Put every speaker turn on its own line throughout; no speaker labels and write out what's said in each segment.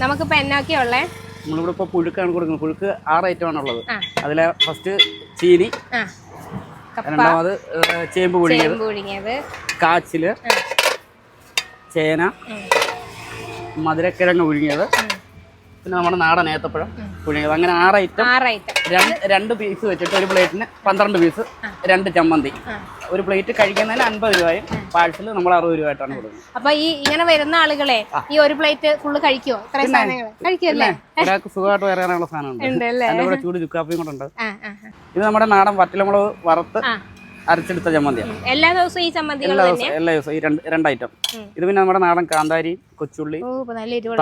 നമുക്കിപ്പോ എന്നൊക്കെയാ ഉള്ളേ?
നമ്മളിവിടെ ഇപ്പോൾ പുഴുക്കാണ് കൊടുക്കുന്നത്. പുഴുക്ക് ആറ് ഐറ്റം
ആണുള്ളത്
അതിലെ ഫസ്റ്റ് ചീനി രണ്ടാമത് ചേമ്പ് പുഴുങ്ങിയത്.
കാച്ചിൽ
ചേന. മധുരക്കിഴങ്ങ് പുഴുങ്ങിയത്. പിന്നെ നമ്മുടെ നാടൻ ഏത്തപ്പഴം പുഴുങ്ങിയത്. അങ്ങനെ ആറ് ഐറ്റം.
ആറ് ഐറ്റം.
രണ്ട് പീസ് വെച്ചിട്ട് ഒരു പ്ലേറ്റിന് പന്ത്രണ്ട് പീസ് രണ്ട് ചമ്മന്തി. ഒരു പ്ലേറ്റ് കഴിക്കുന്നതിന് അൻപത് രൂപയും പാഴ്സൽ നമ്മൾ അറുപത് രൂപയായിട്ടാണ് കൊടുക്കുന്നത്.
അപ്പൊ ഈ ഇങ്ങനെ വരുന്ന ആളുകളെ ഈ ഒരു പ്ലേറ്റ് ഫുള്ള് ഇത്രയും സാധനങ്ങൾ? കഴിക്കുമല്ലേ
ഒരാൾക്ക് സുഖമായിട്ട് വരാനുള്ള സാധനമുണ്ട്. അതിന്റെ കൂടെ ചൂട് ചുക്കാപ്പിയും കൂടെ ഉണ്ട്. ഇത് നമ്മുടെ നാടൻ വറ്റലമുളക് വറുത്ത് അരച്ചെടുത്ത ചമ്മന്തിയാണ്.
എല്ലാ ദിവസവും ഈ ചമ്മന്തി
എല്ലാ ദിവസവും എല്ലാ ദിവസവും ഈ രണ്ട് രണ്ട് ഐറ്റം ഇത് പിന്നെ നമ്മുടെ നാടൻ കാന്താരി കൊച്ചുള്ളി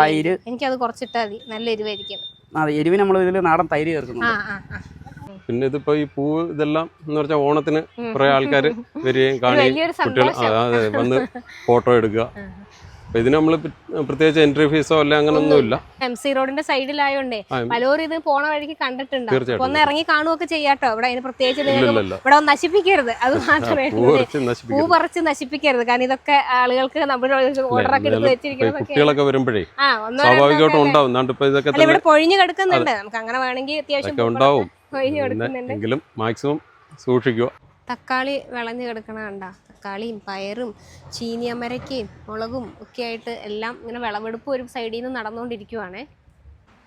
തൈര്.
എനിക്കത് കുറച്ചിട്ടാ മതി. നല്ല എരിവായിരിക്കും.
എരിവിന് നമ്മൾ ഇതിൽ നാടൻ തൈര്
ചേർക്കുന്നു
ചേർക്കുന്നുണ്ട്
പിന്നെ ഇതിപ്പോ ഈ പൂ ഇതെല്ലാം എന്ന് പറഞ്ഞാൽ ഓണത്തിന് കുറെ ആൾക്കാർ വരികയും കാണുകയും കുട്ടികൾ വന്ന് ഫോട്ടോ എടുക്കുക. അപ്പൊ ഇതിന് നമ്മൾ പ്രത്യേകിച്ച് എൻട്രി ഫീസോ അല്ല അങ്ങനെ ഒന്നുമില്ല
എം സി റോഡിന്റെ സൈഡിലായോണ്ടേ പലരും ഇത് പോണ വഴിക്ക് കണ്ടിട്ടുണ്ട്. ഒന്ന് ഇറങ്ങി കാണുകയൊക്കെ ചെയ്യാട്ടോ ഇവിടെ അതിന് പ്രത്യേകിച്ച്. ഇവിടെ നശിപ്പിക്കരുത്. അത് മാത്രമേ
പൂ
പറിച്ച് നശിപ്പിക്കരുത്. കാരണം ഇതൊക്കെ ആളുകൾക്ക് നമ്മുടെ ഓർഡറൊക്കെ എടുത്ത് വെച്ചിരിക്കുന്നത്
കുട്ടികളൊക്കെ വരുമ്പോഴേ സ്വാഭാവികമായിട്ടും ഉണ്ടാവും. ഇതൊക്കെ
ഇവിടെ പൊഴിഞ്ഞു കിടക്കുന്നുണ്ട്. നമുക്ക് അങ്ങനെ വേണമെങ്കിൽ അത്യാവശ്യം
ഉണ്ടാവും. എങ്കിലും മാക്സിമം സൂക്ഷിക്കുക.
തക്കാളി വിളഞ്ഞു കിടക്കണ കണ്ട? തക്കാളിയും പയറും ചീനിയമരക്കയും മുളകും ഒക്കെ ആയിട്ട് എല്ലാം ഇങ്ങനെ വിളവെടുപ്പ് ഒരു സൈഡിൽ നിന്ന് നടന്നുകൊണ്ടിരിക്കുവാണേ.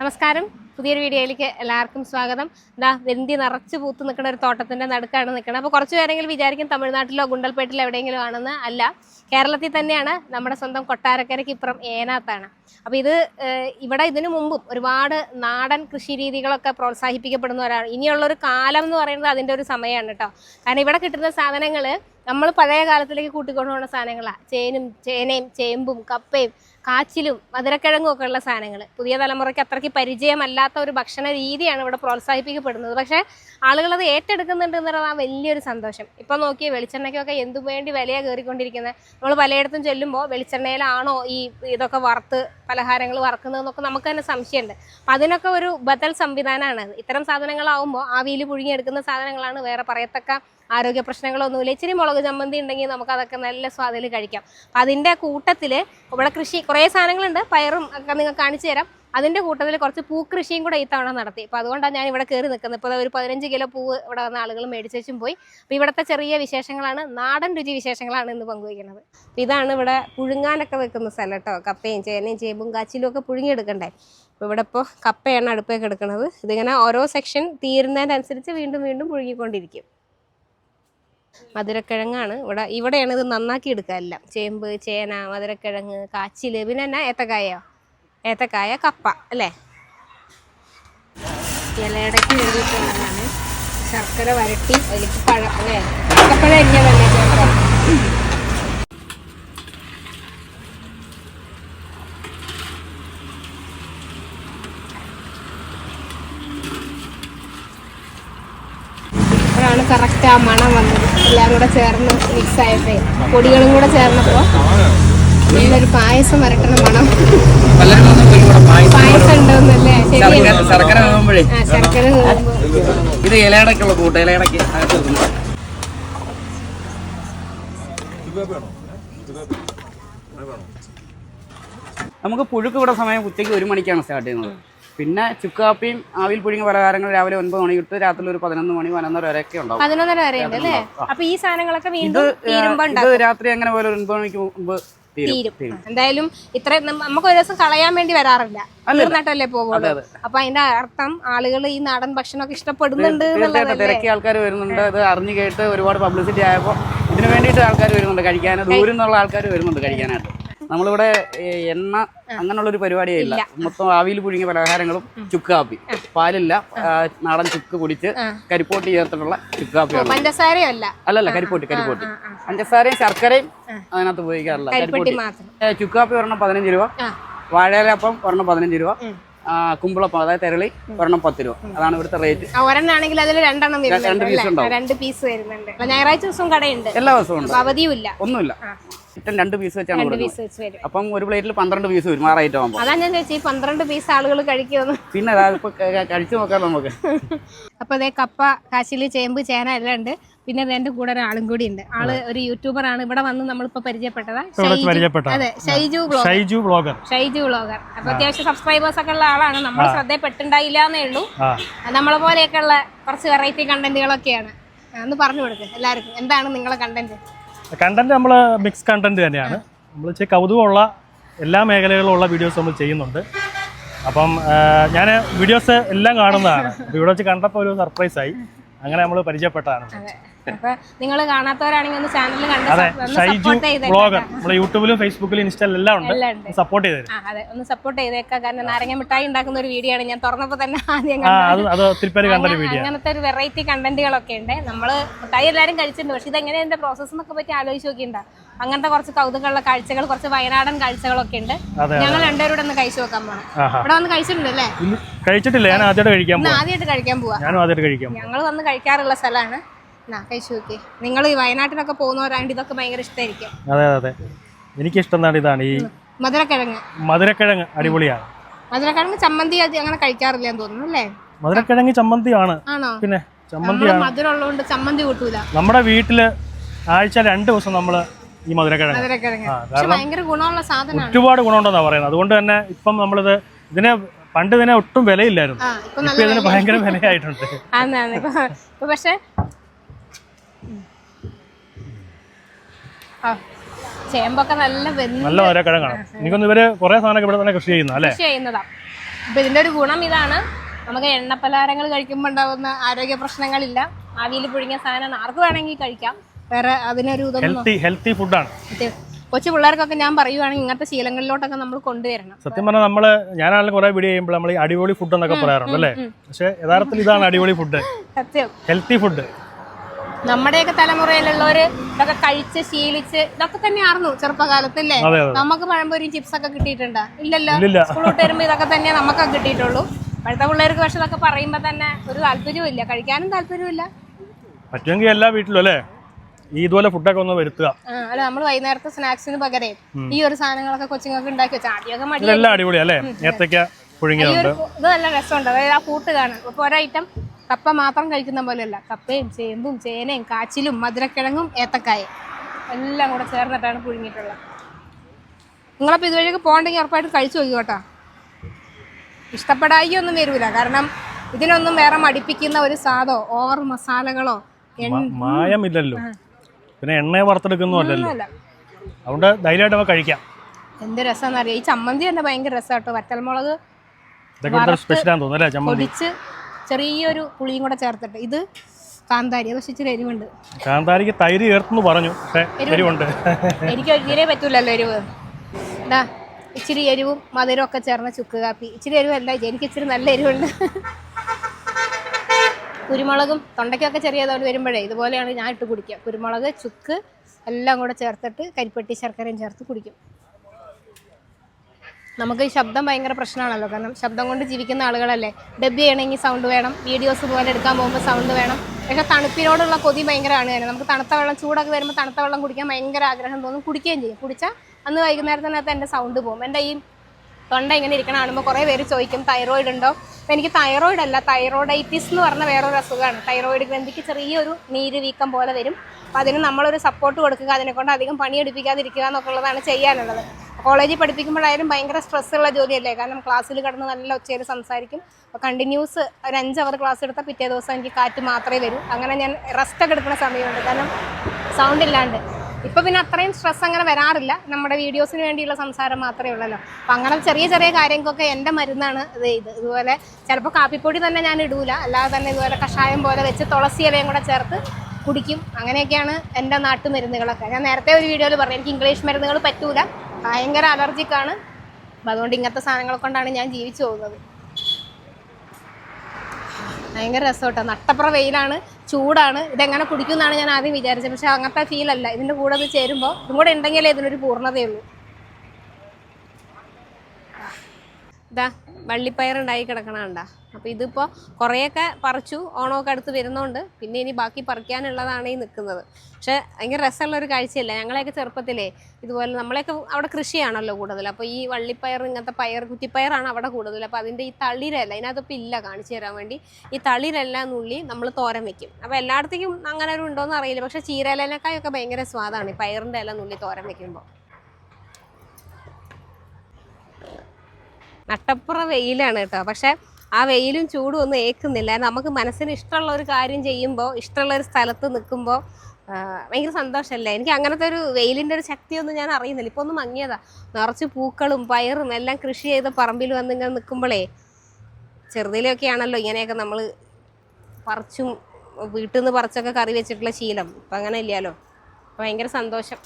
നമസ്കാരം. പുതിയൊരു വീഡിയോയിലേക്ക് എല്ലാവർക്കും സ്വാഗതം. ഇതാ വെന്തി നിറച്ച് പൂത്ത് നിൽക്കുന്ന ഒരു തോട്ടത്തിന്റെ നടുക്കാണ് നിൽക്കുന്നത് അപ്പോൾ കുറച്ച് പേരെങ്കിലും വിചാരിക്കും തമിഴ്നാട്ടിലോ ഗുണ്ടൽപേട്ടിലോ എവിടെയെങ്കിലും ആണെന്ന് അല്ല. കേരളത്തിൽ തന്നെയാണ് നമ്മുടെ സ്വന്തം കൊട്ടാരക്കരയ്ക്ക് ഇപ്പുറം ഏനാത്താണ്. അപ്പോൾ ഇത് ഇവിടെ ഇതിനു മുമ്പും ഒരുപാട് നാടൻ കൃഷി രീതികളൊക്കെ പ്രോത്സാഹിപ്പിക്കപ്പെടുന്ന ഒരാൾ. ഇനിയുള്ളൊരു കാലം എന്ന് പറയുന്നത് അതിന്റെ ഒരു സമയമാണ് കേട്ടോ. കാരണം ഇവിടെ കിട്ടുന്ന സാധനങ്ങൾ നമ്മൾ പഴയ കാലത്തിലേക്ക് കൂട്ടിക്കൊണ്ടു പോകുന്ന സാധനങ്ങളാണ് ചേനും ചേനയും ചേമ്പും കപ്പയും കാച്ചിലും മധുരക്കിഴങ്ങും ഒക്കെ ഉള്ള സാധനങ്ങൾ പുതിയ തലമുറയ്ക്ക് അത്രയ്ക്ക് പരിചയമല്ലാത്ത ഒരു ഭക്ഷണ രീതിയാണ് ഇവിടെ പ്രോത്സാഹിപ്പിക്കപ്പെടുന്നത്. പക്ഷേ ആളുകൾ അത് ഏറ്റെടുക്കുന്നുണ്ട് എന്നുള്ളത് ആ വലിയൊരു സന്തോഷം. ഇപ്പം നോക്കിയ വെളിച്ചെണ്ണയ്ക്കൊക്കെ എന്തും വേണ്ടി വിലയാണ് കയറിക്കൊണ്ടിരിക്കുന്നത് നമ്മൾ പലയിടത്തും ചെല്ലുമ്പോൾ വെളിച്ചെണ്ണയിലാണോ ഈ ഇതൊക്കെ വറുത്ത് പലഹാരങ്ങൾ വറക്കുന്നതെന്നൊക്കെ നമുക്ക് തന്നെ സംശയമുണ്ട്. അപ്പം അതിനൊക്കെ ഒരു ബദൽ സംവിധാനമാണ്. ഇത്തരം സാധനങ്ങളാവുമ്പോൾ ആവിയിൽ പുഴുങ്ങിയെടുക്കുന്ന സാധനങ്ങളാണ് വേറെ പറയത്തക്ക ആരോഗ്യ പ്രശ്നങ്ങളൊന്നുമില്ല. ഇച്ചിരി മുളക് ചമ്മന്തി ഉണ്ടെങ്കിൽ നമുക്ക് അതൊക്കെ നല്ല സ്വാദിൽ കഴിക്കാം. അപ്പം അതിന്റെ കൂട്ടത്തിൽ ഇവിടെ കൃഷി കുറേ സാധനങ്ങളുണ്ട്. പയറും ഒക്കെ നിങ്ങൾക്ക് കാണിച്ചു തരാം. അതിന്റെ കൂട്ടത്തിൽ കുറച്ച് പൂക്കൃഷിയും കൂടെ ഈ തവണ നടത്തി. അപ്പോൾ അതുകൊണ്ടാണ് ഞാൻ ഇവിടെ കയറി നിൽക്കുന്നത്. ഇപ്പോൾ ഒരു പതിനഞ്ച് കിലോ പൂവ് ഇവിടെ വന്ന ആളുകൾ മേടിച്ചും പോയി. അപ്പോൾ ഇവിടുത്തെ ചെറിയ വിശേഷങ്ങളാണ്. നാടൻ രുചി വിശേഷങ്ങളാണ് ഇന്ന് പങ്കുവയ്ക്കുന്നത്. അപ്പോൾ ഇതാണ് ഇവിടെ പുഴുങ്ങാനൊക്കെ വെക്കുന്ന സ്ഥലം കേട്ടോ. കപ്പയും ചേനയും ചേമ്പും കാച്ചിലും ഒക്കെ പുഴുങ്ങിയെടുക്കണ്ടേ? അപ്പോൾ ഇവിടെ ഇപ്പോൾ കപ്പയാണ് അടുപ്പേക്ക് എടുക്കുന്നത് ഇതിങ്ങനെ ഓരോ സെക്ഷൻ തീരുന്നതിനനുസരിച്ച് വീണ്ടും വീണ്ടും പുഴുങ്ങിക്കൊണ്ടിരിക്കും. മധുരക്കിഴങ്ങാണ്. ഇവിടെ ഇവിടെയാണ് ഇത് നന്നാക്കി എടുക്കുക എല്ലാം. ചേമ്പ് ചേന മധുരക്കിഴങ്ങ് കാച്ചിൽ പിന്നെ എന്നാ? ഏത്തക്കായോ ഏത്തക്കായ കപ്പ അല്ലേ? ഇലയിടയ്ക്ക് വേണ്ടിയിട്ടുള്ളതാണ് ശർക്കര വരട്ടി അതിലേക്ക് പഴം അല്ലേ? ഏത്തപ്പഴം അരിഞ്ഞതല്ലേ ചേർക്കാം കറക്റ്റ് ആ മണം വന്നത്. എല്ലാം കൂടെ ചേർന്ന് മിക്സ് ആയപ്പോ പൊടികളും കൂടെ ചേർന്നപ്പോ നല്ലൊരു പായസം വരട്ടണം മണം പായസം ഉണ്ടോന്നല്ലേ?
ശർക്കര
ശർക്കര
ഇത് ഇലയടക്കുള്ള കൂട്ട ഇലയടക്ക്. നമുക്ക് പുഴുക്ക് ഇവിടെ സമയം ഉച്ചയ്ക്ക് ഒരു മണിക്കാണ് സ്റ്റാർട്ട് ചെയ്യുന്നത്. പിന്നെ ചുക്കാപ്പിയും ആവിൽ പുഴുങ്ങിയ പലഹാരങ്ങൾ രാവിലെ ഒൻപത് മണി തൊട്ട് രാത്രി ഒരു പതിനൊന്ന് മണി പതിനൊന്നര വരെയൊക്കെ ഉണ്ടാവും.
പതിനൊന്നര വരെ ഉണ്ട് അല്ലേ? അപ്പൊ ഈ സാധനങ്ങളൊക്കെ വീണ്ടും
രാത്രി അങ്ങനെ പോലെ ഒൻപത് മണിക്ക് മുമ്പ് തീരും.
എന്തായാലും ഇത്ര നമുക്ക് ഒരു ദിവസം കളയാൻ വേണ്ടി വരാറില്ല. തീർന്നിട്ടല്ലേ പോകുള്ളൂ. അപ്പൊ അതിന്റെ അർത്ഥം ആളുകൾ ഈ നാടൻ ഭക്ഷണമൊക്കെ ഇഷ്ടപ്പെടുന്നുണ്ട്
തിരക്കി ആൾക്കാർ വരുന്നുണ്ട്. അത് അറിഞ്ഞു കേട്ട് ഒരുപാട് പബ്ലിസിറ്റി ആയപ്പോൾ ഇതിനു വേണ്ടിയിട്ട് ആൾക്കാർ വരുന്നുണ്ട് കഴിക്കാൻ ദൂരം നിന്നുള്ള ആൾക്കാർ വരുന്നുണ്ട് കഴിക്കാനായിട്ട്. നമ്മളിവിടെ എണ്ണ അങ്ങനെയുള്ള ഒരു പരിപാടിയേ ഇല്ല. മൊത്തം ആവിയിൽ പുഴുങ്ങിയ പലഹാരങ്ങളും ചുക്ക് കാപ്പി. പാലില്ല നാടൻ ചുക്ക്
കുടിച്ച്.
കരിപ്പോട്ടി ചേർത്തിട്ടുള്ള ചുക്ക് കാപ്പി
പഞ്ചസാരയല്ല.
അല്ലല്ല കരിപ്പോട്ടി കരിപ്പോട്ടി. പഞ്ചസാരയും ശർക്കരയും അതിനകത്ത് ഉപയോഗിക്കാറില്ല.
കരിപ്പെട്ടി
ചുക്ക് കാപ്പി ഒരെണ്ണം പതിനഞ്ച് രൂപ. വാഴയിലപ്പം ഒരെണ്ണം പതിനഞ്ച് രൂപ. കുമ്പളപ്പം അതായത് തെരളി ഒരെണ്ണം പത്ത് രൂപ. അതാണ് ഇവിടുത്തെ റേറ്റ്.
ഒരെണ്ണാണെങ്കിൽ അതിൽ രണ്ടെണ്ണം
രണ്ട്? ഉണ്ടാവും.
പീസ് വരുന്നുണ്ട്. ഞായറാഴ്ച ദിവസവും കടയുണ്ട്.
എല്ലാ ദിവസവും
അവധിയും ഇല്ല
ഒന്നുമില്ല. ചിക്കൻ രണ്ട് പീസ് വെച്ചാണ്
രണ്ട് പീസ് വെച്ച് വരും.
അപ്പം ഒരു പ്ലേറ്റിൽ പന്ത്രണ്ട് പീസ് വരും ആറ് ഐറ്റം ആകുമ്പോൾ
അതാ ഞാൻ ചോദിച്ചു ഈ പന്ത്രണ്ട് പീസ് ആളുകൾ കഴിക്കുമെന്ന്.
പിന്നെ അതാ ഇപ്പൊ കഴിച്ചു നോക്കാം നമുക്ക്.
അപ്പോൾ അതേ കപ്പ കാശിൽ ചേമ്പ് ചേന എല്ലാം ഉണ്ട്. പിന്നെ എന്റെ കൂടെ ഒരാളും കൂടി ഉണ്ട്. ആൾ ഒരു യൂട്യൂബർ ആണ്. ഇവിടെ വന്ന് നമ്മളിപ്പോ പരിചയപ്പെട്ടതാ. ഷൈജു-
പരിചയപ്പെട്ടതാണ്.
അതെ Shaiju blogger
Shaiju blogger
Shaiju blogger അപ്പൊ അത്യാവശ്യം സബ്സ്ക്രൈബേഴ്സ് ഒക്കെ ഉള്ള ആളാണ്. നമ്മൾ ശ്രദ്ധയിൽപ്പെട്ടുണ്ടായില്ല എന്നേ ഉള്ളൂ.
ആ.
നമ്മളെ പോലെയൊക്കെ ഉള്ള കുറച്ച് വെറൈറ്റി കണ്ടന്റുകളൊക്കെയാണ് ഒന്ന് പറഞ്ഞു കൊടുക്ക് എല്ലാവർക്കും. എന്താണ് നിങ്ങളെ കണ്ടന്റ്
കണ്ടന്റ് നമ്മൾ മിക്സ് കണ്ടന്റ് തന്നെയാണ്. നമ്മൾ കൗതുകമുള്ള എല്ലാ മേഖലകളിലുള്ള വീഡിയോസ് നമ്മൾ ചെയ്യുന്നുണ്ട്. അപ്പം ഞാൻ വീഡിയോസ് എല്ലാം കാണുന്നതാണ്. ഇവിടെ വെച്ച് കണ്ടപ്പോൾ ഒരു സർപ്രൈസായി അങ്ങനെ നമ്മൾ പരിചയപ്പെട്ടതാണ്.
അപ്പൊ നിങ്ങൾ കാണാത്തവരാണെങ്കിൽ ഒന്ന് ചാനൽ കണ്ട്
ഷൈജു
സപ്പോർട്ട് ചെയ്തേക്കാം
ബ്ലോഗർ നമ്മൾ യൂട്യൂബിലും ഫേസ്ബുക്കിലും ഇൻസ്റ്റയിലും എല്ലാം ഉണ്ട്. സപ്പോർട്ട് ചെയ്ത്
അതെ ഒന്ന് സപ്പോർട്ട് ചെയ്തേക്കാം. കാരണം നാരങ്ങ മിഠായി ഉണ്ടാക്കുന്ന ഒരു വീഡിയോ ആണ്. ഞാൻ തുറന്നപ്പോ തന്നെ ആദ്യം അങ്ങനത്തെ ഒരു വെറൈറ്റി കണ്ടന്റുകളൊക്കെ ഉണ്ട്. നമ്മൾ മിഠായി എല്ലാരും കഴിച്ചിട്ടുണ്ട്. പക്ഷെ ഇതെങ്ങനെ എന്റെ പ്രോസസ്സ് എന്നൊക്കെ പറ്റി ആലോചിച്ച് നോക്കിണ്ട അങ്ങനത്തെ കുറച്ച് കൗതുകമുള്ള കാഴ്ചകൾ കുറച്ച് വയനാടൻ കാഴ്ചകളൊക്കെ ഉണ്ട്. ഞങ്ങൾ രണ്ടുപേരും ഒന്ന് കഴിച്ചു നോക്കാൻ
പോകണം.
ഇവിടെ വന്ന്
കഴിച്ചിട്ടുണ്ടല്ലേ കഴിച്ചിട്ടില്ല. ഞാൻ ആദ്യമായിട്ട് കഴിക്കാൻ
ആദ്യമായിട്ട് കഴിക്കാൻ പോവാ.
ഞാനും ആദ്യമായിട്ട് കഴിക്കാൻ പോകും
ഞങ്ങൾ വന്ന് കഴിക്കാറുള്ള സ്ഥലമാണ്. എന്നാ കഴിച്ചു നോക്കി നിങ്ങൾ ഈ വയനാട്ടിലൊക്കെ പോകുന്നവരാണ്ട് ഇതൊക്കെ ഭയങ്കര ഇഷ്ടമായിരിക്കും
അതെ അതെ എനിക്ക് എനിക്കിഷ്ടം ഇതാണ് ഈ
മധുരക്കിഴങ്ങ്.
മധുരക്കിഴങ്ങ് അടിപൊളിയാണ്.
മധുരക്കിഴങ്ങ് ചമ്മന്തി അങ്ങനെ കഴിക്കാറില്ല എന്ന് തോന്നുന്നു അല്ലേ?
മധുരക്കിഴങ്ങ് ചമ്മന്തിയാണ്.
ആണോ?
പിന്നെ
നമ്മൾ
ചമ്മന്തിയാണ്.
മധുരം ഉള്ളതുകൊണ്ട് ചമ്മന്തി കൂട്ടൂല.
നമ്മുടെ വീട്ടിൽ ആഴ്ച രണ്ട് ദിവസം നമ്മൾ ഈ മധുരക്കിഴങ്ങ്.
മധുരക്കിഴങ്ങ്.
ആ,
ഭയങ്കര ഗുണമുള്ള സാധനമാണ്.
ഒരുപാട് ഗുണമുണ്ടെന്നാ പറയുന്നത്. അതുകൊണ്ട് തന്നെ ഇപ്പം നമ്മളിത് ഇതിനെ പണ്ട് ഇതിനെ ഒട്ടും വിലയില്ലായിരുന്നു.
ഇപ്പൊ
ഇതിന് ഭയങ്കര വിലയായിട്ടുണ്ട്.
പക്ഷെ ചേമ്പൊക്കെ നല്ല
നല്ല മധുരക്കിഴങ്ങാണ് എനിക്കൊന്ന് ഇവർ കുറെ സാധനമൊക്കെ ഇവിടെ തന്നെ കൃഷി ചെയ്യുന്നു അല്ലേ?
കൃഷി ചെയ്യുന്നതാ. അപ്പൊ ഇതിന്റെ ഒരു ഗുണം ഇതാണ്. നമുക്ക് എണ്ണപ്പലഹാരങ്ങൾ കഴിക്കുമ്പോൾ ഉണ്ടാവുന്ന ആരോഗ്യ പ്രശ്നങ്ങളില്ല. ആവിയിൽ പുഴുങ്ങിയ സാധനം ആർക്ക് വേണമെങ്കിൽ കഴിക്കാം. വേറെ അതിനൊരു
ഹെൽത്തി ഹെൽത്തി ഫുഡാണ്
കൊച്ചു പിള്ളേർക്കൊക്കെ ഞാൻ പറയുവാണെങ്കിൽ ഇങ്ങനത്തെ ശീലങ്ങളിലോട്ടൊക്കെ നമ്മൾ കൊണ്ടുവരണം.
സത്യം പറഞ്ഞാൽ നമ്മൾ ഞാനാണെങ്കിൽ കുറെ വീഡിയോ ചെയ്യുമ്പോൾ നമ്മൾ അടിപൊളി ഫുഡ് എന്നൊക്കെ പറയാറുണ്ട് അല്ലേ? പക്ഷെ യഥാർത്ഥത്തിൽ ഇതാണ് അടിപൊളി ഫുഡ്
സത്യം.
ഹെൽത്തി ഫുഡ്
നമ്മുടെയൊക്കെ തലമുറയിലുള്ളവര് ഇതൊക്കെ കഴിച്ച് ശീലിച്ച് ഇതൊക്കെ തന്നെയായിരുന്നു ചെറുപ്പകാലത്തല്ലേ?
അതെ അല്ലേ
നമുക്ക് പഴംപൊരിയും ചിപ്സ് ഒക്കെ കിട്ടിയിട്ടുണ്ട്? ഇല്ലല്ലോ. സ്കൂളിലോട്ട് വരുമ്പോ ഇതൊക്കെ തന്നെ നമുക്കൊക്കെ കിട്ടിയിട്ടുള്ളൂ. ഇപ്പോഴത്തെ പിള്ളേർക്ക് പക്ഷെ ഇതൊക്കെ പറയുമ്പോ തന്നെ ഒരു താല്പര്യവും ഇല്ല. കഴിക്കാനും താല്പര്യമില്ല
പറ്റുമെങ്കിൽ എല്ലാ വീട്ടിലും അല്ലേ? ഇതുപോലെ ഫുഡൊക്കെ ഒന്ന് വരുത്തുക.
അല്ല നമ്മൾ വൈകുന്നേരത്തെ സ്നാക്സിന് പകരം ഈ ഒരു സാധനങ്ങളൊക്കെ കൊച്ചുങ്ങൾക്ക് ഉണ്ടാക്കി വെച്ചാൽ ആദ്യമൊക്കെ മടി
ഇതെല്ലാം അടിപൊളിയാ അല്ലേ? ഏത്തക്ക
ഈ
പുഴുങ്ങിയതുണ്ട്
ഇത് നല്ല രസമുണ്ട്. അതായത് ആ കൂട്ട് കാണാൻ ഇപ്പൊ ഒരൈറ്റം കപ്പ മാത്രം കഴിക്കുന്ന പോലെയല്ല. കപ്പയും ചേമ്പും ചേനയും കാച്ചിലും മധുരക്കിഴങ്ങും ഏത്തക്കായും എല്ലാം കൂടെ ചേർന്നിട്ടാണ് പുഴുങ്ങിയിട്ടുള്ളത്. നിങ്ങളപ്പോൾ ഇതുവഴിയൊക്കെ പോകണ്ടെങ്കിൽ ഉറപ്പായിട്ട് കഴിച്ചു നോക്കി കേട്ടോ. ഇഷ്ടപ്പെടായി ഒന്നും വരൂല. കാരണം ഇതിനൊന്നും വേറെ മടിപ്പിക്കുന്ന ഒരു സാധോ ഓവർ മസാലകളോ എണ്ണ
മായമില്ലല്ലോ. പിന്നെ എണ്ണയെ വറുത്തെടുക്കുന്നതല്ലല്ലോ
ഒന്നുമല്ല
അതുകൊണ്ട് ധൈര്യമായിട്ട് കഴിക്കാം.
എന്ത് രസമെന്ന് അറിയാം? ഈ ചമ്മന്തി തന്നെ ഭയങ്കര രസമാട്ടോ വറ്റൽമുളക്
സ്പെഷ്യലാന്ന് തോന്നുന്നു അല്ലേ? ചമ്മന്തി.
ചെറിയൊരു പുളിയും കൂടെ ചേർത്തിട്ട്. ഇത് കാന്താരി. അത് പക്ഷെ ഇച്ചിരി എരിവുണ്ട്.
കാന്താരിക്ക് തൈര് ചേർത്തെന്ന് പറഞ്ഞു. എരിവുണ്ട്.
എനിക്ക് തീരെ പറ്റൂലല്ലോ എരിവ്. ഇതാ ഇച്ചിരി എരിവും മധുരവും ഒക്കെ ചേർന്ന ചുക്ക് കാപ്പി. ഇച്ചിരി എരിവ് എന്താ എനിക്ക് ഇച്ചിരി നല്ല എരിവുണ്ട്. കുരുമുളകും തൊണ്ടയ്ക്കൊക്കെ ചെറിയതുകൊണ്ട് വരുമ്പോഴേ ഇതുപോലെയാണ് ഞാൻ ഇട്ട് കുടിക്കുക. കുരുമുളക് ചുക്ക് എല്ലാം കൂടെ ചേർത്തിട്ട് കരിപ്പെട്ടി ശർക്കരയും ചേർത്ത് കുടിക്കും. നമുക്ക് ശബ്ദം ഭയങ്കര പ്രശ്നമാണല്ലോ. കാരണം ശബ്ദം കൊണ്ട് ജീവിക്കുന്ന ആളുകളല്ലേ? ഡബ് ചെയ്യണമെങ്കിൽ സൗണ്ട് വേണം. വീഡിയോസ് പോലെ എടുക്കാൻ പോകുമ്പോൾ സൗണ്ട് വേണം. പക്ഷേ തണുപ്പിനോടുള്ള കൊതി ഭയങ്കരമാണ്. തന്നെ നമുക്ക് തണുത്ത വെള്ളം ചൂടൊക്കെ വരുമ്പോൾ തണുത്ത വെള്ളം കുടിക്കാൻ ഭയങ്കര ആഗ്രഹം തോന്നും. കുടിക്കുകയും ചെയ്യും. കുടിച്ചാൽ അന്ന് വൈകുന്നേരത്തിനകത്ത് എന്റെ സൗണ്ട് പോകും. എന്റെ ഈ തൊണ്ട ഇങ്ങനെ ഇരിക്കണ കാണുമ്പോൾ കുറേ പേര് ചോദിക്കും തൈറോയിഡ് ഉണ്ടോ? അപ്പോൾ എനിക്ക് തൈറോയിഡ് അല്ല തൈറോയിഡൈറ്റിസ് എന്ന് പറഞ്ഞ വേറൊരു അസുഖമാണ്. തൈറോയിഡ് ഗ്രന്ഥിക്ക് ചെറിയൊരു നീര് വീക്കം പോലെ വരും. അപ്പോൾ അതിന് നമ്മളൊരു സപ്പോർട്ട് കൊടുക്കുക അതിനെക്കൊണ്ട് അധികം പണിയെടുപ്പിക്കാതിരിക്കുക എന്നൊക്കെ ഉള്ളതാണ് ചെയ്യാനുള്ളത്. കോളേജിൽ പഠിപ്പിക്കുമ്പോഴായാലും ഭയങ്കര സ്ട്രെസ്സുള്ള ജോലിയല്ലേ? കാരണം ക്ലാസ്സിൽ കിടന്ന് നല്ല ഒച്ചയിൽ സംസാരിക്കും. അപ്പോൾ കണ്ടിന്യൂസ് ഒരു അഞ്ച് അവർ ക്ലാസ് എടുത്താൽ പിറ്റേ ദിവസം എനിക്ക് കാറ്റ് മാത്രമേ വരൂ. അങ്ങനെ ഞാൻ റെസ്റ്റ് എടുക്കുന്ന സമയമുണ്ട്. കാരണം സൗണ്ട് ഇല്ലാണ്ട്. ഇപ്പോൾ പിന്നെ അത്രയും സ്ട്രെസ് അങ്ങനെ വരാറില്ല. നമ്മുടെ വീഡിയോസിന് വേണ്ടിയുള്ള സംസാരം മാത്രമേ ഉള്ളല്ലോ. അപ്പം അങ്ങനെ ചെറിയ ചെറിയ കാര്യങ്ങൾക്കൊക്കെ എന്റെ മരുന്നാണ് ഇത് ഇത്. ഇതുപോലെ ചിലപ്പോൾ കാപ്പിപ്പൊടി തന്നെ ഞാൻ ഇടൂല. അല്ലാതെ തന്നെ ഇതുപോലെ കഷായം പോലെ വെച്ച് തുളസി ഇലയും കൂടെ ചേർത്ത് കുടിക്കും. അങ്ങനെയൊക്കെയാണ് എന്റെ നാട്ടുമരുന്നുകളൊക്കെ ഞാൻ നേരത്തെ ഒരു വീഡിയോയിൽ പറഞ്ഞു എനിക്ക് ഇംഗ്ലീഷ് മരുന്നുകൾ പറ്റൂല. ഭയങ്കര അലർജിക്കാണ്. അതുകൊണ്ട് ഇങ്ങനത്തെ സാധനങ്ങളെ കൊണ്ടാണ് ഞാൻ ജീവിച്ചു പോകുന്നത്. ഭയങ്കര രസമാട്ടോ നട്ടപ്പുറ വെയിലാണ് ചൂടാണ്. ഇതെങ്ങനെ കുടിക്കുന്നതാണ് ഞാൻ ആദ്യം വിചാരിച്ചത്. പക്ഷെ അങ്ങനത്തെ ഫീൽ അല്ല. ഇതിന്റെ കൂടെ ഒന്ന് ചേരുമ്പോൾ ഇതും കൂടെ ഉണ്ടെങ്കിലേ ഇതിനൊരു പൂർണതയുള്ളൂ. ഇതാ വള്ളിപ്പയർ ഉണ്ടായി കിടക്കണണ്ട. അപ്പോൾ ഇതിപ്പോൾ കുറേയൊക്കെ പറിച്ചു ഓണമൊക്കെ അടുത്ത് വരുന്നതുകൊണ്ട് പിന്നെ ഇനി ബാക്കി പറിക്കാനുള്ളതാണ് ഈ നിൽക്കുന്നത് പക്ഷേ ഭയങ്കര രസമുള്ള ഒരു കാഴ്ചയല്ല? ഞങ്ങളെയൊക്കെ ചെറുപ്പത്തിലേ ഇതുപോലെ നമ്മളെയൊക്കെ അവിടെ കൃഷിയാണല്ലോ കൂടുതൽ. അപ്പോൾ ഈ വള്ളിപ്പയർ ഇങ്ങനത്തെ പയർ കുറ്റിപ്പയറാണ് അവിടെ കൂടുതൽ. അപ്പോൾ അതിന്റെ ഈ തളിരല്ല അതിനകത്തിപ്പോൾ ഇല്ല കാണിച്ചു തരാൻ വേണ്ടി. ഈ തളിരെല്ലാം നുള്ളി നമ്മൾ തോരൻ വെക്കും. അപ്പോൾ എല്ലായിടത്തേക്കും അങ്ങനെ ഒരു ഉണ്ടോയെന്ന് അറിയില്ല. പക്ഷേ ചീരയിലേക്കായൊക്കെ ഭയങ്കര സ്വാദാണ് ഈ പയറിന്റെ ഇല നുള്ളി തോരൻ വെക്കുമ്പോൾ നട്ടപ്പുറ വെയിലാണ് കേട്ടോ. പക്ഷെ ആ വെയിലും ചൂടും ഒന്നും ഏക്കുന്നില്ല നമുക്ക് മനസ്സിന് ഇഷ്ടമുള്ള ഒരു കാര്യം ചെയ്യുമ്പോൾ ഇഷ്ടമുള്ള ഒരു സ്ഥലത്ത് നിൽക്കുമ്പോൾ ഭയങ്കര സന്തോഷമല്ലേ? എനിക്ക് അങ്ങനത്തെ ഒരു വെയിലിന്റെ ഒരു ശക്തിയൊന്നും ഞാൻ അറിയുന്നില്ല. ഇപ്പോൾ ഒന്ന് മങ്ങിയതാ. നിറച്ച് പൂക്കളും പയറും എല്ലാം കൃഷി ചെയ്ത പറമ്പിൽ വന്ന് ഇങ്ങനെ നിൽക്കുമ്പോഴേ ചെറുതിലൊക്കെ ആണല്ലോ ഇങ്ങനെയൊക്കെ നമ്മൾ പറിച്ചും വീട്ടിൽ നിന്ന് പറിച്ചൊക്കെ കറി വെച്ചിട്ടുള്ള ശീലം. ഇപ്പം അങ്ങനെ ഇല്ലല്ലോ. ഭയങ്കര സന്തോഷം.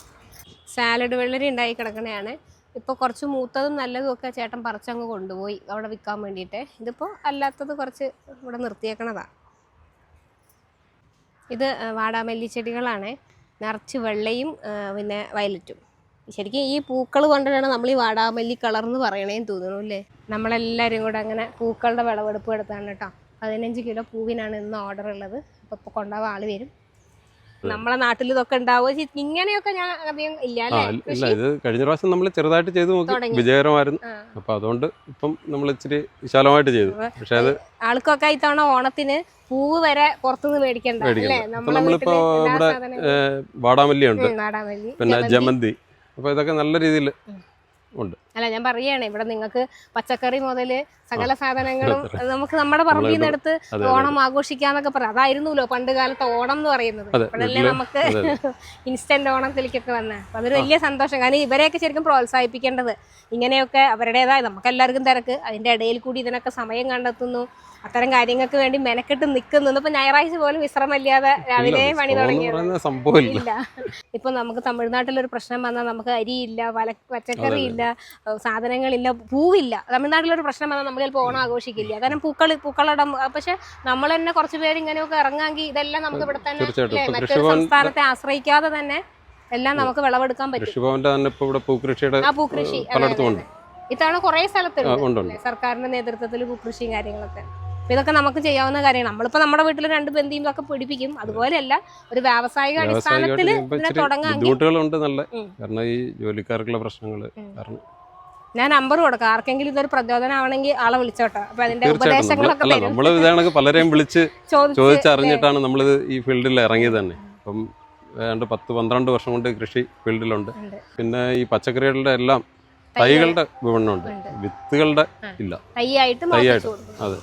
സാലഡ് വെള്ളരി ഉണ്ടായി കിടക്കണയാണ്. ഇപ്പോൾ കുറച്ച് മൂത്തതും നല്ലതും ഒക്കെ ചേട്ടൻ പറിച്ചങ്ങ് കൊണ്ടുപോയി അവിടെ വിൽക്കാൻ വേണ്ടിയിട്ട്. ഇതിപ്പോൾ അല്ലാത്തത് കുറച്ച് ഇവിടെ നിർത്തിയേക്കണതാണ് ഇത് വാടാമല്ലി ചെടികളാണ്. നിറച്ച് വെള്ളയും പിന്നെ വയലറ്റും. ശരിക്കും ഈ പൂക്കൾ കൊണ്ടിട്ടാണ് നമ്മൾ ഈ വാടാമല്ലി കളർ എന്ന് പറയണേന്ന് തോന്നുന്നു അല്ലേ? നമ്മളെല്ലാവരും കൂടെ അങ്ങനെ പൂക്കളുടെ വിളവെടുപ്പ് എടുത്താണ് കേട്ടോ. പതിനഞ്ച് കിലോ പൂവിനാണ് ഇന്ന് ഓർഡർ ഉള്ളത്. അപ്പോൾ കൊണ്ടുപോകാൻ ആൾ വരും. നമ്മളെ നാട്ടിൽ ഇതൊക്കെ ഉണ്ടാവുക ഇങ്ങനെയൊക്കെ ഞാൻ അധികം ഇല്ല
ഇല്ല ഇത് കഴിഞ്ഞ പ്രാവശ്യം നമ്മൾ ചെറുതായിട്ട് ചെയ്തു നോക്കി. വിജയകരമായിരുന്നു. അപ്പൊ അതുകൊണ്ട് ഇപ്പം നമ്മൾ ഇച്ചിരി വിശാലമായിട്ട് ചെയ്തു. പക്ഷെ അത്
ആൾക്കൊക്കെ ഇത്തവണ ഓണത്തിന് പൂവ് വരെ പുറത്തുനിന്ന് മേടിക്കണ്ട.
നമ്മളിപ്പോ ഇവിടെ
വാടാമല്ലി ഉണ്ട്.
പിന്നെ.
ജമന്തി.
അപ്പൊ ഇതൊക്കെ നല്ല രീതിയിൽ ഉണ്ട്.
അല്ല ഞാൻ പറയുകയാണ് ഇവിടെ നിങ്ങൾക്ക് പച്ചക്കറി മുതൽ സകല സാധനങ്ങളും നമുക്ക് നമ്മുടെ പറമ്പിൽ നിന്ന് എടുത്ത് ഓണം ആഘോഷിക്കാന്നൊക്കെ പറയാം അതായിരുന്നല്ലോ പണ്ട് കാലത്ത് ഓണം എന്ന് പറയുന്നത്.
ഇവിടെയല്ലേ
നമുക്ക് ഇൻസ്റ്റന്റ് ഓണത്തിലേക്കൊക്കെ വന്നത്. അപ്പൊ അതൊരു വലിയ സന്തോഷം. കാരണം ഇവരെയൊക്കെ ശരിക്കും പ്രോത്സാഹിപ്പിക്കേണ്ടത് ഇങ്ങനെയൊക്കെ അവരുടേതായ നമുക്ക് എല്ലാവർക്കും തിരക്ക്. അതിന്റെ ഇടയിൽ കൂടി ഇതിനൊക്കെ സമയം കണ്ടെത്തുന്നു. അത്തരം കാര്യങ്ങൾക്ക് വേണ്ടി മെനക്കെട്ട് നിൽക്കുന്നു ഇപ്പൊ ഞായറാഴ്ച പോലും വിശ്രമമില്ലാതെ രാവിലെ പണി
പറയുന്ന
ഇപ്പൊ നമുക്ക് തമിഴ്നാട്ടിൽ ഒരു പ്രശ്നം വന്നാൽ നമുക്ക് അരിയില്ല വല പച്ചക്കറി ഇല്ല സാധനങ്ങളില്ല പൂവില്ല. തമിഴ്നാട്ടിലൊരു പ്രശ്നം വന്നാൽ നമ്മൾ ചിലപ്പോൾ ഓണം ആഘോഷിക്കില്ല. കാരണം പൂക്കൾ പൂക്കളടം പക്ഷെ നമ്മൾ തന്നെ കുറച്ച് പേര് ഇങ്ങനെയൊക്കെ ഇറങ്ങാമെങ്കിൽ ഇതെല്ലാം നമുക്ക് ഇവിടെ തന്നെ മറ്റൊരു സംസ്ഥാനത്തെ ആശ്രയിക്കാതെ തന്നെ എല്ലാം നമുക്ക് വിളവെടുക്കാൻ പറ്റും.
കൃഷിഭവന്റെ തന്നെ ഇപ്പൊ ഇവിടെ പൂക്കൃഷിയുടെ
ആ പൂക്കൃഷി. അതെ,
പലയിടത്തും
അതെ,
ഉണ്ട്.
ഇത്തവണ കുറെ സ്ഥലത്തുണ്ട്? സർക്കാരിന്റെ നേതൃത്വത്തിൽ പൂക്കൃഷിയും കാര്യങ്ങളൊക്കെ. അപ്പൊ ഇതൊക്കെ നമുക്ക് ചെയ്യാവുന്ന കാര്യമാണ്. നമ്മളിപ്പോ നമ്മുടെ വീട്ടിൽ രണ്ട് ബന്ധിയും ഒക്കെ പിടിപ്പിക്കും. അതുപോലെയല്ല ഒരു വ്യാവസായിക അടിസ്ഥാനത്തിൽ ഇതിനെ
ഇച്ചിരി
തുടങ്ങാമെങ്കിൽ
ബുദ്ധിമുട്ടുകളുണ്ട് നല്ല.
ഉം.
കാരണം ഈ ജോലിക്കാർക്കുള്ള പ്രശ്നങ്ങൾ. കാരണം
ഞാൻ നമ്പർ കൊടുക്കാം. ആർക്കെങ്കിലും ഇതൊരു പ്രചോദനമാണെങ്കിൽ ആളെ വിളിച്ചോട്ടെ. അപ്പൊ അതിന്റെ ഉപദേശങ്ങളൊക്കെ
അല്ല ഇതാണെങ്കിൽ പലരെയും വിളിച്ച് ചോദിച്ചറിഞ്ഞിട്ടാണ് നമ്മൾ ഈ ഫീൽഡിൽ ഇറങ്ങിയത് തന്നെ. അപ്പം ഏതാണ്ട് പത്ത് പന്ത്രണ്ട് വർഷം കൊണ്ട് കൃഷി ഫീൽഡിലുണ്ട്. പിന്നെ ഈ പച്ചക്കറികളുടെ എല്ലാം തൈകളുടെ വിപണനമുണ്ട്. വിത്തുകളുടെ ഇല്ല.
തൈയായിട്ട് ആയിട്ട്.
അതെ.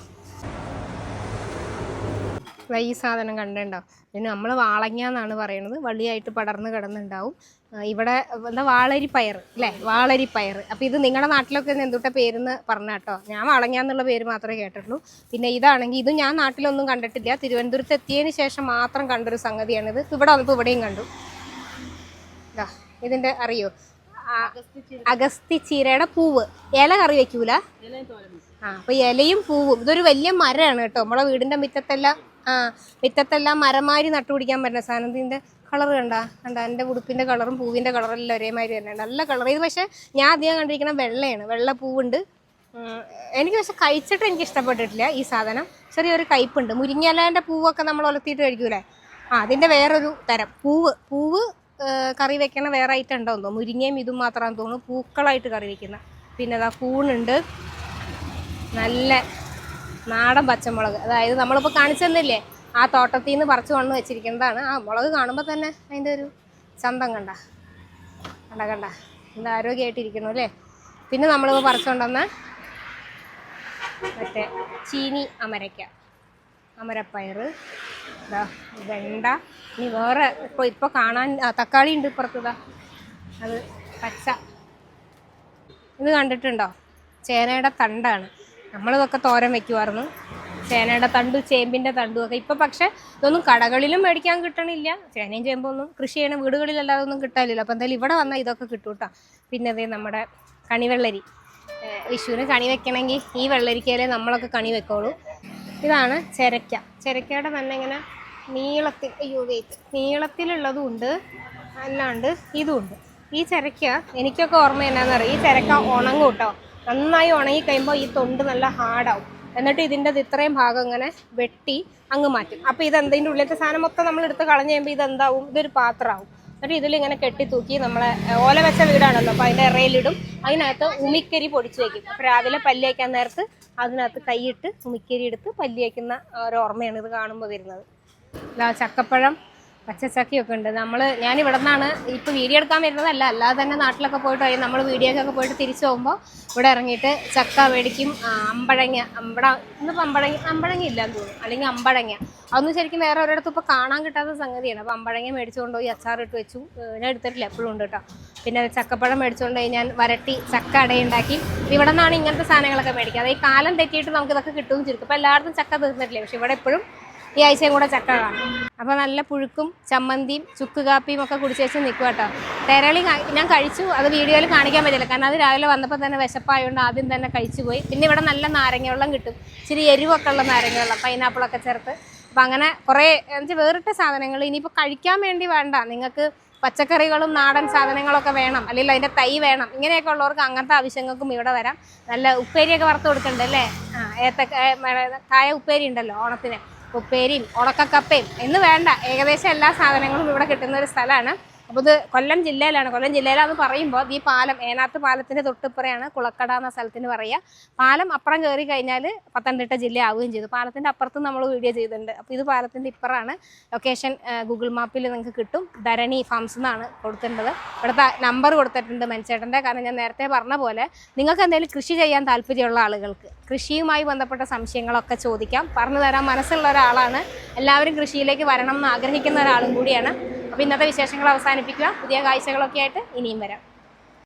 ഈ സാധനം കണ്ടിട്ടുണ്ടാവും പിന്നെ നമ്മൾ വാളങ്ങ എന്നാണ് പറയുന്നത് വള്ളിയായിട്ട് പടർന്ന് കിടന്നുണ്ടാവും. ഇവിടെ എന്താ വാളരി പയർ അല്ലേ വാളരി പയർ അപ്പോൾ ഇത് നിങ്ങളുടെ നാട്ടിലൊക്കെ എന്തുട്ട പേരെന്ന് പറഞ്ഞ കേട്ടോ ഞാൻ വളങ്ങ എന്നുള്ള പേര് മാത്രമേ കേട്ടിട്ടുള്ളൂ. പിന്നെ ഇതാണെങ്കിൽ ഇത് ഞാൻ നാട്ടിലൊന്നും കണ്ടിട്ടില്ല. തിരുവനന്തപുരത്ത് എത്തിയതിന് ശേഷം മാത്രം കണ്ടൊരു സംഗതിയാണിത്. ഇവിടെ വന്നപ്പോൾ ഇവിടെയും കണ്ടു. ഇതാ ഇതിന്റെ അറിയോ? അഗസ്തി ചീരയുടെ പൂവ്. ഇല കറി വെക്കൂല? ആ അപ്പൊ ഇലയും പൂവും. ഇതൊരു വലിയ മരമാണ് കേട്ടോ. നമ്മളെ വീടിന്റെ മുറ്റത്തെല്ലാം ആ മുറ്റത്തെല്ലാം മരമാരി നട്ടുപിടിക്കാൻ പറ്റുന്ന സാധനം. കളർ കണ്ട? കണ്ട? എന്റെ ഉടുപ്പിന്റെ കളറും പൂവിന്റെ കളറും എല്ലാം ഒരേമാതിരി തന്നെ നല്ല കളർ ഇത് പക്ഷേ ഞാൻ അധികം കണ്ടിരിക്കുന്ന വെള്ളയാണ്. വെള്ള പൂവുണ്ട് എനിക്ക് പക്ഷെ കഴിച്ചിട്ട് എനിക്ക് ഇഷ്ടപ്പെട്ടിട്ടില്ല ഈ സാധനം. ചെറിയൊരു കയ്പുണ്ട്. മുരിങ്ങലേന്റെ പൂവൊക്കെ നമ്മൾ ഒലത്തിയിട്ട് കഴിക്കൂലേ? ആ അതിന്റെ വേറൊരു തരം. പൂവ് പൂവ് കറി വെക്കണ വേറെ ഐറ്റം ഉണ്ടോ എന്തോ മുരിങ്ങയും ഇതും മാത്രമാണെന്ന് തോന്നുന്നു. പൂക്കളായിട്ട് കറി വെക്കുന്ന. പിന്നെ അതാ കൂണുണ്ട്. നല്ല നാടൻ പച്ചമുളക്. അതായത് നമ്മളിപ്പോൾ കാണിച്ചു തന്നില്ലേ ആ തോട്ടത്തിൽ നിന്ന് പറിച്ചു കൊണ്ട് വെച്ചിരിക്കുന്നതാണ്. ആ മുളക് കാണുമ്പോൾ തന്നെ അതിന്റെ ഒരു ചന്തം കണ്ട. കണ്ട കണ്ട. എന്താ ആരോഗ്യമായിട്ടിരിക്കുന്നു അല്ലേ? പിന്നെ നമ്മളിപ്പോൾ പറിച്ചുകൊണ്ടുവന്ന മറ്റേ ചീനി അമരയ്ക്ക അമരപ്പയർ ഇതാ വെണ്ട. ഇനി വേറെ ഇപ്പോൾ ഇപ്പോൾ കാണാൻ തക്കാളി ഉണ്ട് ഇപ്പുറത്ത് ഇതാ അത് പച്ച. ഇത് കണ്ടിട്ടുണ്ടോ? ചേനയുടെ തണ്ടാണ്. നമ്മളിതൊക്കെ തോരൻ വെക്കുമായിരുന്നു ചേനയുടെ തണ്ടു ചേമ്പിന്റെ തണ്ടുമൊക്കെ ഇപ്പം പക്ഷേ ഇതൊന്നും കടകളിലും മേടിക്കാൻ കിട്ടണില്ല. ചേനയും ചേമ്പൊന്നും കൃഷി ചെയ്യണ വീടുകളിലല്ലാതെ ഒന്നും കിട്ടാനില്ല. അപ്പം എന്തായാലും ഇവിടെ വന്നാൽ ഇതൊക്കെ കിട്ടും കേട്ടോ. പിന്നെ അതേ നമ്മുടെ കണിവെള്ളരി. വിഷുവിന് കണി വെക്കണമെങ്കിൽ ഈ വെള്ളരിക്കയിലേ നമ്മളൊക്കെ കണി വെക്കോളൂ. ഇതാണ് ചിരക്ക. ചിരക്കയുടെ തന്നെ ഇങ്ങനെ നീളത്തിൽ അയ്യോ വെയിറ്റ് നീളത്തിലുള്ളതും ഉണ്ട്. അല്ലാണ്ട് ഇതും ഉണ്ട്. ഈ ചിരക്ക എനിക്കൊക്കെ ഓർമ്മ എന്നാന്ന് ഈ ചിരക്ക ഉണങ്ങും കേട്ടോ. നന്നായി ഉണങ്ങി കഴിയുമ്പോൾ ഈ തൊണ്ട് നല്ല ഹാർഡാവും. എന്നിട്ട് ഇതിന്റെ ഇത്രയും ഭാഗം ഇങ്ങനെ വെട്ടി അങ്ങ് മാറ്റും. അപ്പോൾ ഇത് എന്തിന്റെ ഉള്ളിലത്തെ സാധനം മൊത്തം നമ്മൾ എടുത്ത് കളഞ്ഞ് കഴിയുമ്പോൾ ഇതെന്താവും? ഇതൊരു പാത്രമാവും. എന്നിട്ട് ഇതിലിങ്ങനെ കെട്ടി തൂക്കി നമ്മളെ ഓല വെച്ച വീടാണല്ലോ. അപ്പോൾ അതിന്റെ ഇറയിലിടും. അതിനകത്ത് ഉമിക്കരി പൊടിച്ച് വയ്ക്കും അപ്പോൾ രാവിലെ പല്ല് വയ്ക്കാൻ നേരത്ത് അതിനകത്ത് കൈയിട്ട് ഉമിക്കരി എടുത്ത് പല്ല് വയ്ക്കുന്ന ഒരു ഓർമ്മയാണ് ഇത് കാണുമ്പോൾ വരുന്നത്. ചക്കപ്പഴം. പച്ചച്ചക്കയൊക്കെ ഉണ്ട്. നമ്മൾ ഞാൻ ഇവിടെ നിന്നാണ് ഇപ്പോൾ വീഡിയോ എടുക്കാൻ വരുന്നതല്ല. അല്ലാതെ തന്നെ നാട്ടിലൊക്കെ പോയിട്ട് വരും. നമ്മൾ വീഡിയോക്കൊക്കെ പോയിട്ട് തിരിച്ചു പോകുമ്പോൾ ഇവിടെ ഇറങ്ങിയിട്ട് ചക്ക മേടിക്കും അമ്പഴങ്ങ അമ്പട ഇന്നിപ്പോൾ അമ്പഴങ്ങ അമ്പഴങ്ങ ഇല്ലാന്ന് തോന്നുന്നു. അല്ലെങ്കിൽ അമ്പഴങ്ങ. അതൊന്നും ശരിക്കും വേറെ ഒരിടത്തും ഇപ്പോൾ കാണാൻ കിട്ടാത്ത സംഗതിയാണ്. അപ്പോൾ അമ്പഴങ്ങ മേടിച്ചുകൊണ്ട് പോയി അച്ചാറിട്ട് വെച്ചു. ഞാൻ എടുത്തിട്ടില്ല എപ്പോഴും ഉണ്ട് കേട്ടോ. പിന്നെ ചക്കപ്പഴം മേടിച്ചുകൊണ്ട് പോയി ഞാൻ വരട്ടി ചക്ക അടയുണ്ടാക്കി. ഇവിടെ നിന്നാണ് ഇങ്ങനത്തെ സാധനങ്ങളൊക്കെ മേടിക്കുക. അത് ഈ കാലം തെറ്റിയിട്ട് നമുക്ക് ഇതൊക്കെ കിട്ടുമെന്ന് ചുരുക്കും ഇപ്പോൾ എല്ലായിടത്തും ചക്ക തീർന്നിട്ടില്ല? പക്ഷേ ഇവിടെ എപ്പോഴും ഈ ആഴ്ചയും കൂടെ ചക്ക കാണും. അപ്പോൾ നല്ല പുഴുക്കും ചമ്മന്തിയും ചുക്ക് കാപ്പിയും ഒക്കെ കുടിച്ച് വെച്ച് നിൽക്കുക കേട്ടോ. തെരളി ഞാൻ കഴിച്ചു അത് വീഡിയോയിൽ കാണിക്കാൻ പറ്റില്ല. കാരണം അത് രാവിലെ വന്നപ്പോൾ തന്നെ വിശപ്പായതുകൊണ്ട് ആദ്യം തന്നെ കഴിച്ചു പോയി. പിന്നെ ഇവിടെ നല്ല നാരങ്ങ വെള്ളം കിട്ടും. ഇച്ചിരി എരിവൊക്കെ ഉള്ള നാരങ്ങ വെള്ളം പൈനാപ്പിളൊക്കെ ചേർത്ത്. അപ്പം അങ്ങനെ കുറേ എന്നുവെച്ചാൽ വേറിട്ട സാധനങ്ങൾ ഇനിയിപ്പോൾ കഴിക്കാൻ വേണ്ടി വേണ്ട. നിങ്ങൾക്ക് പച്ചക്കറികളും നാടൻ സാധനങ്ങളൊക്കെ വേണം. അല്ലെങ്കിൽ അതിന്റെ തൈ വേണം. ഇങ്ങനെയൊക്കെ ഉള്ളവർക്ക് അങ്ങനത്തെ ആവശ്യങ്ങൾക്കും ഇവിടെ വരാം. നല്ല ഉപ്പേരിയൊക്കെ വറുത്ത് കൊടുക്കണ്ടല്ലേ? ആ ഏത്തക്ക കായ ഉപ്പേരി ഉണ്ടല്ലോ ഓണത്തിന്. ഉപ്പേരിയും ഉണക്കക്കപ്പയും എന്ന് വേണ്ട. ഏകദേശം എല്ലാ സാധനങ്ങളും ഇവിടെ കിട്ടുന്ന ഒരു സ്ഥലമാണ്. അപ്പോൾ ഇത് കൊല്ലം ജില്ലയിലാണ്. കൊല്ലം ജില്ലയിലാന്ന് പറയുമ്പോൾ ഈ പാലം ഏനാത്ത് പാലത്തിന്റെ തൊട്ടിപ്പുറയാണ് കുളക്കട എന്ന സ്ഥലത്തിന് പറയുക. പാലം അപ്പുറം കയറി കഴിഞ്ഞാൽ പത്തനംതിട്ട ജില്ല ആവുകയും ചെയ്തു. പാലത്തിന്റെ അപ്പുറത്ത് നമ്മൾ വീഡിയോ ചെയ്തിട്ടുണ്ട്. അപ്പോൾ ഇത് പാലത്തിന്റെ ഇപ്പുറമാണ്. ലൊക്കേഷൻ ഗൂഗിൾ മാപ്പിൽ നിങ്ങൾക്ക് കിട്ടും. ധരണി ഫാംസ് എന്നാണ് കൊടുത്തിട്ടുള്ളത്. ഇവിടുത്തെ നമ്പർ കൊടുത്തിട്ടുണ്ട് മനുച്ചേട്ടന്റെ കാരണം ഞാൻ നേരത്തെ പറഞ്ഞ പോലെ നിങ്ങൾക്ക് എന്തെങ്കിലും കൃഷി ചെയ്യാൻ താല്പര്യമുള്ള ആളുകൾക്ക് കൃഷിയുമായി ബന്ധപ്പെട്ട സംശയങ്ങളൊക്കെ ചോദിക്കാം. പറഞ്ഞു തരാൻ മനസ്സുള്ള ഒരാളാണ്. എല്ലാവരും കൃഷിയിലേക്ക് വരണം എന്ന് ആഗ്രഹിക്കുന്ന ഒരാളും കൂടിയാണ്. അപ്പോൾ ഇന്നത്തെ വിശേഷങ്ങൾ അവസാനിപ്പിക്കുക. പുതിയ കാഴ്ചകളൊക്കെ ആയിട്ട് ഇനിയും വരാം.